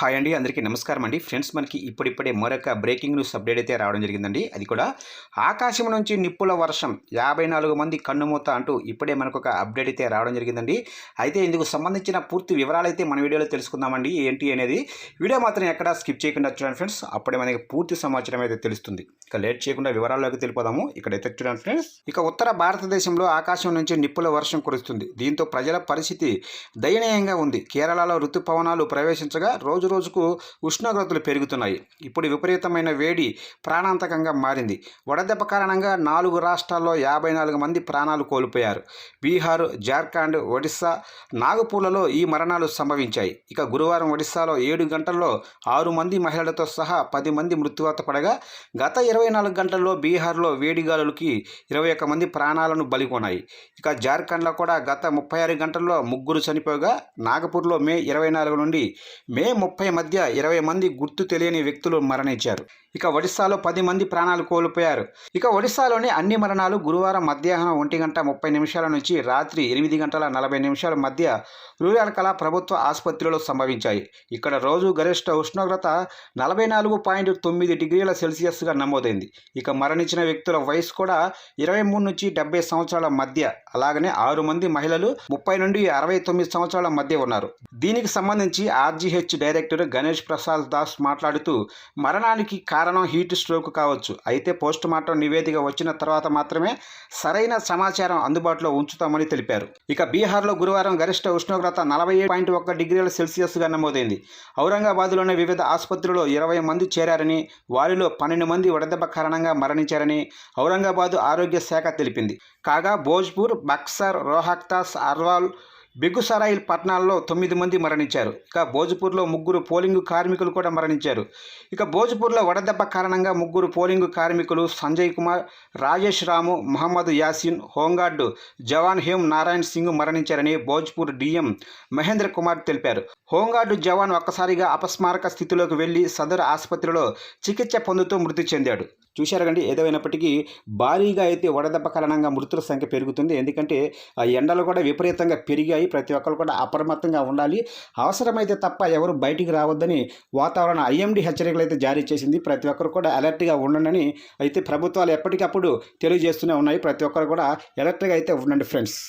Hi అండి అందరికీ నమస్కారం అండి. ఫ్రెండ్స్ మనకి ఇప్పుడిప్పుడే మరొక బ్రేకింగ్ న్యూస్ అప్డేట్ అయితే రావడం జరిగిందండి. అది కూడా ఆకాశం నుంచి నిప్పుల వర్షం యాభై నాలుగు మంది కన్నుమూత అంటూ ఇప్పుడే మనకు ఒక అప్డేట్ అయితే రావడం జరిగిందండి. అయితే ఇందుకు సంబంధించిన పూర్తి వివరాలు అయితే మన వీడియోలో తెలుసుకుందామండి. ఏంటి అనేది వీడియో మాత్రం ఎక్కడా స్కిప్ చేయకుండా చూడండి ఫ్రెండ్స్. అప్పుడే మనకి పూర్తి సమాచారం అయితే తెలుస్తుంది. ఇక లేట్ చేయకుండా వివరాల్లోకి తెలిపోదాము ఇక్కడైతే చూడండి ఫ్రెండ్స్. ఇక ఉత్తర భారతదేశంలో ఆకాశం నుంచి నిప్పుల వర్షం కురుస్తుంది. దీంతో ప్రజల పరిస్థితి దయనీయంగా ఉంది. కేరళలో ఋతుపవనాలు ప్రవేశించగా రోజు రోజుకు ఉష్ణోగ్రతలు పెరుగుతున్నాయి. ఇప్పుడు విపరీతమైన వేడి ప్రాణాంతకంగా మారింది. వడదెబ్బ కారణంగా నాలుగు రాష్ట్రాల్లో యాభై నాలుగు మంది ప్రాణాలు కోల్పోయారు. బీహార్ జార్ఖండ్ ఒడిస్సా నాగపూర్లలో ఈ మరణాలు సంభవించాయి. ఇక గురువారం ఒడిస్సాలో ఏడు గంటల్లో ఆరు మంది మహిళలతో సహా పది మంది మృత్యువాత పడగా గత ఇరవై నాలుగు గంటల్లో బీహార్లో వేడిగాలులకి ఇరవై ఒక్క మంది ప్రాణాలను బలికొన్నాయి. ఇక జార్ఖండ్లో కూడా గత ముప్పై ఆరు గంటల్లో ముగ్గురు చనిపోగా నాగపూర్లో మే ఇరవై నాలుగు నుండి మే ముప్పై మధ్య ఇరవై మంది గుర్తు తెలియని వ్యక్తులు మరణించారు. ఇక ఒడిశాలో పది మంది ప్రాణాలు కోల్పోయారు. ఇక ఒడిశాలోని అన్ని మరణాలు గురువారం మధ్యాహ్నం ఒంటి గంట ముప్పై నిమిషాల నుంచి రాత్రి ఎనిమిది గంటల నలభై నిమిషాల మధ్య రూరల్ కళ ప్రభుత్వ ఆసుపత్రిలో సంభవించాయి. ఇక్కడ రోజు గరిష్ట ఉష్ణోగ్రత నలభై నాలుగు పాయింట్ తొమ్మిది డిగ్రీల సెల్సియస్గా నమోదైంది. ఇక మరణించిన వ్యక్తుల వయసు కూడా ఇరవై మూడు నుంచి డెబ్బై సంవత్సరాల మధ్య. అలాగనే ఆరు మంది మహిళలు ముప్పై నుండి అరవై తొమ్మిది సంవత్సరాల మధ్య ఉన్నారు. దీనికి సంబంధించి ఆర్జీహెచ్ డైరెక్టర్ గణేష్ ప్రసాద్ దాస్ మాట్లాడుతూ మరణానికి కారణం కారణం హీట్ స్ట్రోక్ కావచ్చు. అయితే పోస్ట్ మార్టం నివేదిక వచ్చిన తర్వాత మాత్రమే సరైన సమాచారం అందుబాటులో ఉంచుతామని తెలిపారు. ఇక బీహార్లో గురువారం గరిష్ట ఉష్ణోగ్రత నలభై ఏడు పాయింట్ ఒక్క డిగ్రీల సెల్సియస్గా నమోదైంది. ఔరంగాబాద్లోని వివిధ ఆసుపత్రుల్లో ఇరవై మంది చేరారని వారిలో పన్నెండు మంది వడదెబ్బ కారణంగా మరణించారని ఔరంగాబాద్ ఆరోగ్య శాఖ తెలిపింది. కాగా భోజ్పూర్ బక్సర్ రోహక్తాస్ అర్వాల్ బెగుసరాయిల్ పట్టణాల్లో తొమ్మిది మంది మరణించారు. ఇక భోజ్పూర్లో ముగ్గురు పోలింగ్ కార్మికులు కూడా మరణించారు. ఇక భోజ్పూర్లో వడదెబ్బ కారణంగా ముగ్గురు పోలింగ్ కార్మికులు సంజయ్ కుమార్ రాజేష్ రాము మహమ్మద్ యాసిన్ హోంగార్డు జవాన్ హేమ్ నారాయణ్ సింగ్ మరణించారని భోజ్పూర్ డీఎం మహేంద్ర కుమార్ తెలిపారు. హోంగార్డు జవాన్ ఒక్కసారిగా అపస్మారక స్థితిలోకి వెళ్ళి సదరు ఆసుపత్రిలో చికిత్స పొందుతూ మృతి చెందాడు. చూశారు కండి ఏదైనప్పటికీ భారీగా అయితే వడదెబ్బ కారణంగా మృతుల సంఖ్య పెరుగుతుంది. ఎందుకంటే ఆ ఎండలు కూడా విపరీతంగా పెరిగాయి. ప్రతి ఒక్కరు కూడా అప్రమత్తంగా ఉండాలి. అవసరమైతే తప్ప ఎవరు బయటికి రావద్దని వాతావరణ ఐఎండి హెచ్చరికలు అయితే జారీ చేసింది. ప్రతి ఒక్కరు కూడా అలర్ట్గా ఉండండి అయితే ప్రభుత్వాలు ఎప్పటికప్పుడు తెలియజేస్తూనే ఉన్నాయి. ప్రతి ఒక్కరు కూడా అలర్ట్గా అయితే ఉండండి ఫ్రెండ్స్.